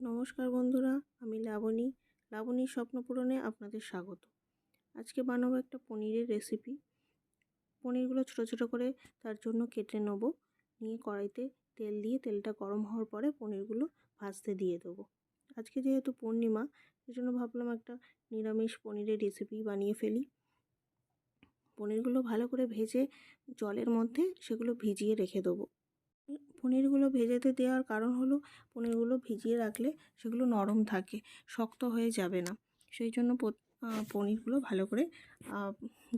নমস্কার বন্ধুরা, আমি লাবণী। লাবণীর স্বপ্ন পূরণে আপনাদের স্বাগত। আজকে বানাবো একটা পনিরের রেসিপি পনিরগুলো ছোট ছোট করে তার জন্য কেটে নেব। নিয়ে কড়াইতে তেল দিয়ে তেলটা গরম হওয়ার পরে পনিরগুলো ভাজতে দিয়ে দেবো। আজকে যেহেতু পূর্ণিমা, সেজন্য ভাবলাম একটা নিরামিষ পনিরের রেসিপি বানিয়ে ফেলি। পনিরগুলো ভালো করে ভেজে জলের মধ্যে সেগুলো ভিজিয়ে রেখে দেবো। পনিরগুলো ভেজেতে দেওয়ার কারণ হলো পনিরগুলো ভিজিয়ে রাখলে সেগুলো নরম থাকে, শক্ত হয়ে যাবে না। সেই জন্য পনিরগুলো ভালো করে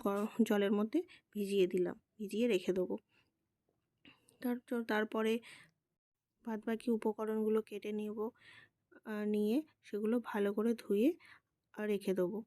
গরম জলের মধ্যে ভিজিয়ে দিলাম, ভিজিয়ে রেখে দেবো। তার, তারপরে বাদ বাকি উপকরণগুলো কেটে নেব নিয়ে সেগুলো ভালো করে ধুয়ে রেখে দেবো।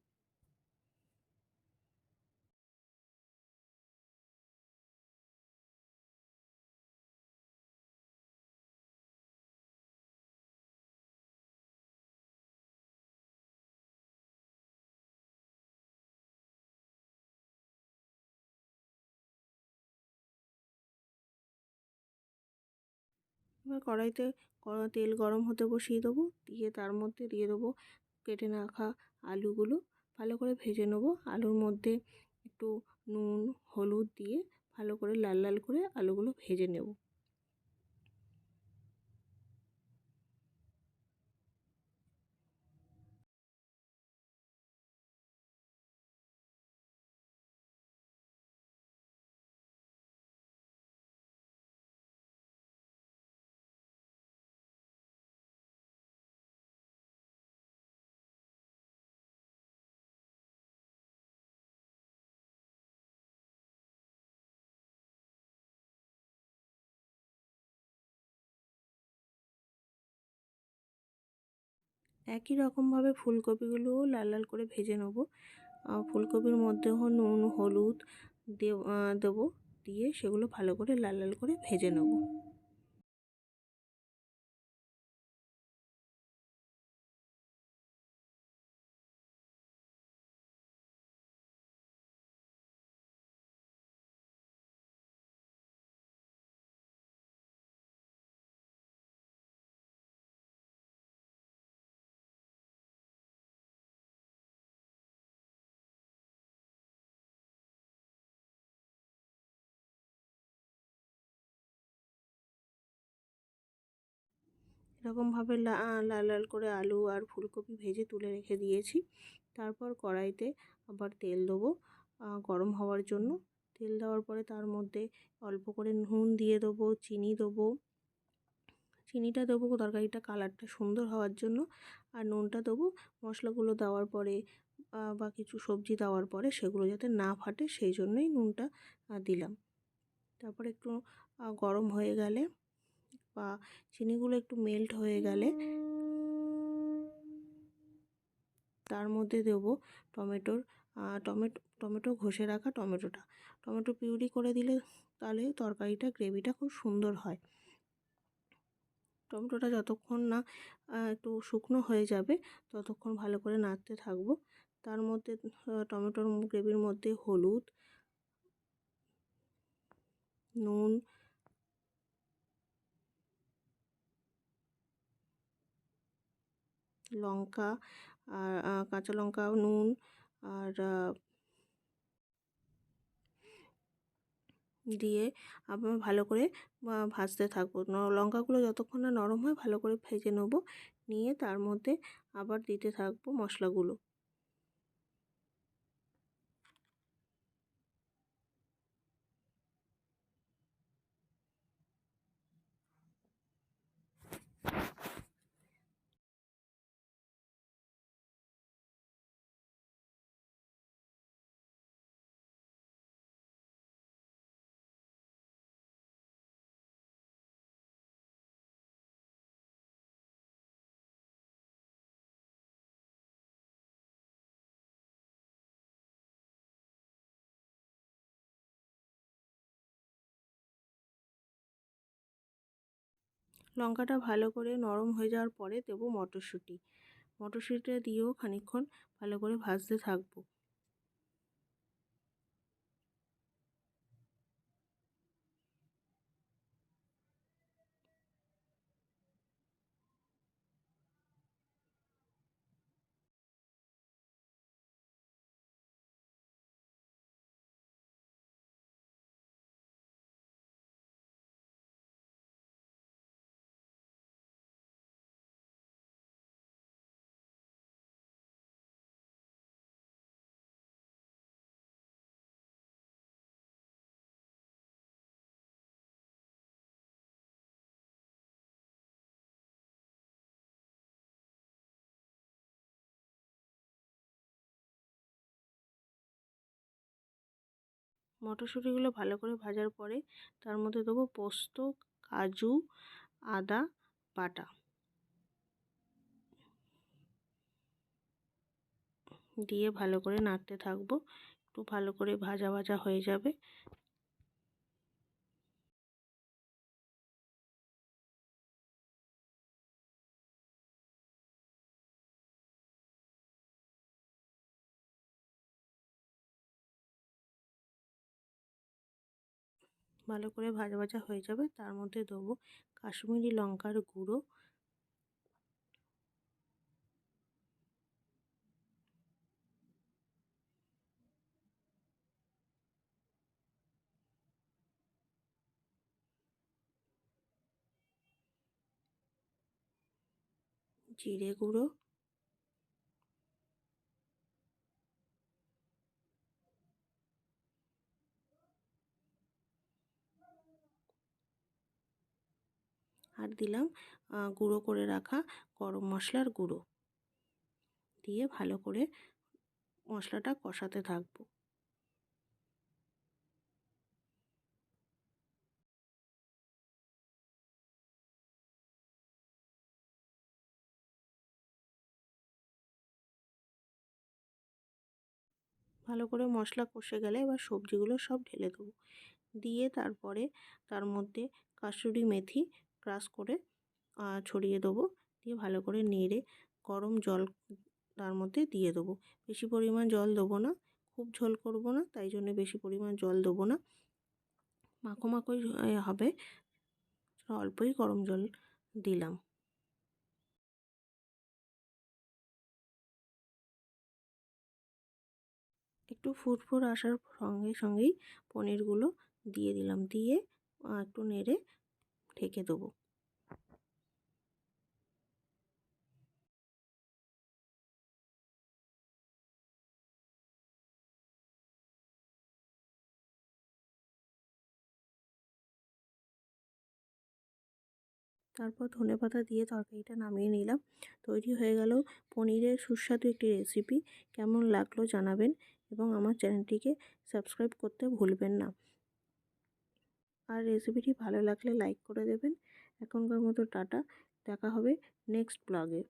এবার কড়াইতে তেল গরম হতে বসিয়ে দেবো। দিয়ে তার মধ্যে দিয়ে দেবো কেটে রাখা আলুগুলো। ভালো করে ভেজে নেব। আলুর মধ্যে একটু নুন, হলুদ দিয়ে ভালো করে লাল লাল করে আলুগুলো ভেজে নেব। একই রকমভাবে ফুলকপিগুলোও লাল লাল করে ভেজে নেব। ফুলকপির মধ্যেও নুন, হলুদ দেবো, দিয়ে সেগুলো ভালো করে লাল লাল করে ভেজে নেব। এরকমভাবে লাল লাল করে আলু আর ফুলকপি ভেজে তুলে রেখে দিয়েছি। তারপর কড়াইতে আবার তেল দেবো গরম হওয়ার জন্য। তেল দেওয়ার পরে তার মধ্যে অল্প করে নুন দিয়ে দেবো, চিনি দেবো। চিনিটা দেবো তরকারিটা কালারটা সুন্দর হওয়ার জন্য। আর নুনটা দেবো মশলাগুলো দেওয়ার পরে বা কিছু সবজি দেওয়ার পরে সেগুলো যাতে না ফাটে সেই জন্যই নুনটা দিলাম। তারপর একটু গরম হয়ে গেলে বা চিনিগুলো একটু মেল্ট হয়ে গেলে তার মধ্যে দেবো টমেটোর টমেটো টমেটো ঘষে রাখা টমেটোটা। টমেটো পিউরি করে দিলে তাহলে তরকারিটা, গ্রেভিটা খুব সুন্দর হয়। টমেটোটা যতক্ষণ না একটু শুকনো হয়ে যাবে, ততক্ষণ ভালো করে নাড়তে থাকব। তার মধ্যে টমেটোর গ্রেভির মধ্যে হলুদ, নুন লঙ্কা আর কাঁচা লঙ্কা নুন আর দিয়ে আবার ভালো করে ভাজতে থাকব। লঙ্কাগুলো যতক্ষণ না নরম হয় ভালো করে ভেজে নেব। নিয়ে তার মধ্যে আবার দিতে থাকব মশলাগুলো। লঙ্কাটা ভালো করে নরম হয়ে যাওয়ার পরে দেবো মটরশুঁটি। মটরশুঁটিটা দিয়েও খানিকক্ষণ ভালো করে ভাজতে থাকব। মটরশুঁটিগুলো ভালো করে ভাজার পরে তার মধ্যে দেবো পোস্ত, কাজু, আদা, বাটা। দিয়ে ভালো করে নাড়তে থাকব। একটু ভালো করে ভাজা ভাজা হয়ে যাবে। ভালো করে ভাজা ভাজা হয়ে যাবে তার মধ্যে দেবো কাশ্মীরি লঙ্কার গুঁড়ো। জিরে গুঁড়ো আর দিলাম। গুঁড়ো করে রাখা গরম মশলার গুঁড়ো। দিয়ে ভালো করে মশলাটা কষাতে থাকব। ভালো করে মশলা কষে গেলে এবার সবজিগুলো সব ঢেলে দেবো। দিয়ে তারপরে তার মধ্যে কাসুরি মেথি ক্রাশ করে ছড়িয়ে দেবো। দিয়ে ভালো করে নেড়ে গরম জল তার মধ্যে দিয়ে দেবো। বেশি পরিমাণ জল দেবো না, খুব ঝোল করব না, তাই জন্য বেশি পরিমাণ জল দেবো না। মাখো মাখোই হবে। অল্পই গরম জল দিলাম। একটু ফুটফুট আসার সঙ্গে সঙ্গেই পনিরগুলো দিয়ে দিলাম। দিয়ে একটু নেড়ে ঢেকে দেবো। তারপর ধনে পাতা দিয়ে তরকারিটা নামিয়ে নিলাম। তৈরি হয়ে গেল পনিরের সুস্বাদু একটি রেসিপি কেমন লাগল জানাবেন এবং আমার চ্যানেলটিকে সাবস্ক্রাইব করতে ভুলবেন না। আর রেসিপিটি ভালো লাগলে লাইক করে দেবেন। এখনকার মতো টাটা। দেখা হবে নেক্সট ব্লগে